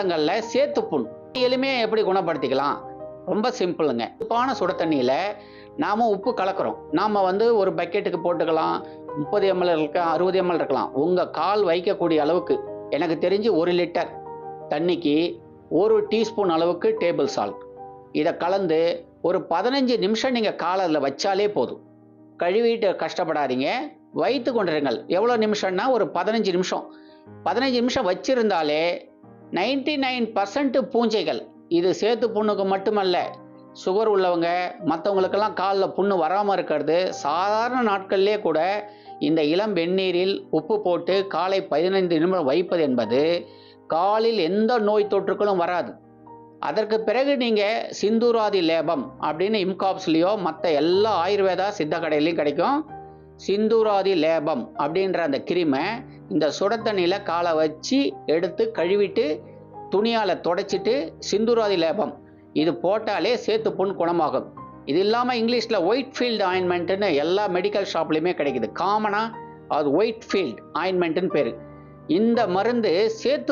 பழங்களில் சேத்துப்புண் எளிமையாக எப்படி குணப்படுத்திக்கலாம்? ரொம்ப சிம்பிளுங்க. உப்பான சுட தண்ணியில் நாம் உப்பு கலக்கிறோம். நாம் வந்து ஒரு பக்கெட்டுக்கு போட்டுக்கலாம். முப்பது எம்எல் இருக்கலாம் அறுபது எம்எல் இருக்கலாம். உங்கள் கால் வைக்கக்கூடிய அளவுக்கு எனக்கு தெரிஞ்சு ஒரு லிட்டர் தண்ணிக்கு ஒரு டீஸ்பூன் அளவுக்கு டேபிள் சால்ட் இதை கலந்து ஒரு பதினஞ்சு நிமிஷம் நீங்கள் காலை அதில் வச்சாலே போதும். கழுவிட்டு கஷ்டப்படாதீங்க. வைத்து கொண்டிருங்கள். எவ்வளோ நிமிஷம்னா ஒரு பதினஞ்சு நிமிஷம். பதினஞ்சு நிமிஷம் வச்சிருந்தாலே நைன்டி நைன் பர்சன்ட் பூஞ்சைகள். இது சேத்து புண்ணுக்கு மட்டுமல்ல சுகர் உள்ளவங்க மற்றவங்களுக்கெல்லாம் காலில் புண்ணு வராமல் இருக்கிறது. சாதாரண நாட்கள்லேயே கூட இந்த இளம் வெந்நீரில் உப்பு போட்டு காலை பதினைந்து நிமிடம் வைப்பது என்பது காலில் எந்த நோய் தொற்றுக்களும் வராது. அதற்கு பிறகு நீங்கள் சிந்தூராதி லேபம் அப்படின்னு இம்காப்ஸ்லேயோ மற்ற எல்லா ஆயுர்வேதா சித்த கடையிலையும் கிடைக்கும். சிந்தூராதி லேபம் அப்படின்ற அந்த கிருமை இந்த சுட தண்ணியில் காலை வச்சு எடுத்து கழுவிட்டு துணியால் தொடச்சிட்டு சிந்தூராதி லேபம். இது போட்டாலே சேத்து புண் குணமாகும். இது இல்லாமல் இங்கிலீஷில் ஒயிட் ஃபீல்டு ஆயின்மெண்ட்டுன்னு எல்லா மெடிக்கல் ஷாப்லேயுமே கிடைக்குது. காமனாக அது ஒயிட் ஃபீல்ட் ஆயின்மெண்ட்டுன்னு பேர். இந்த மருந்து சேத்து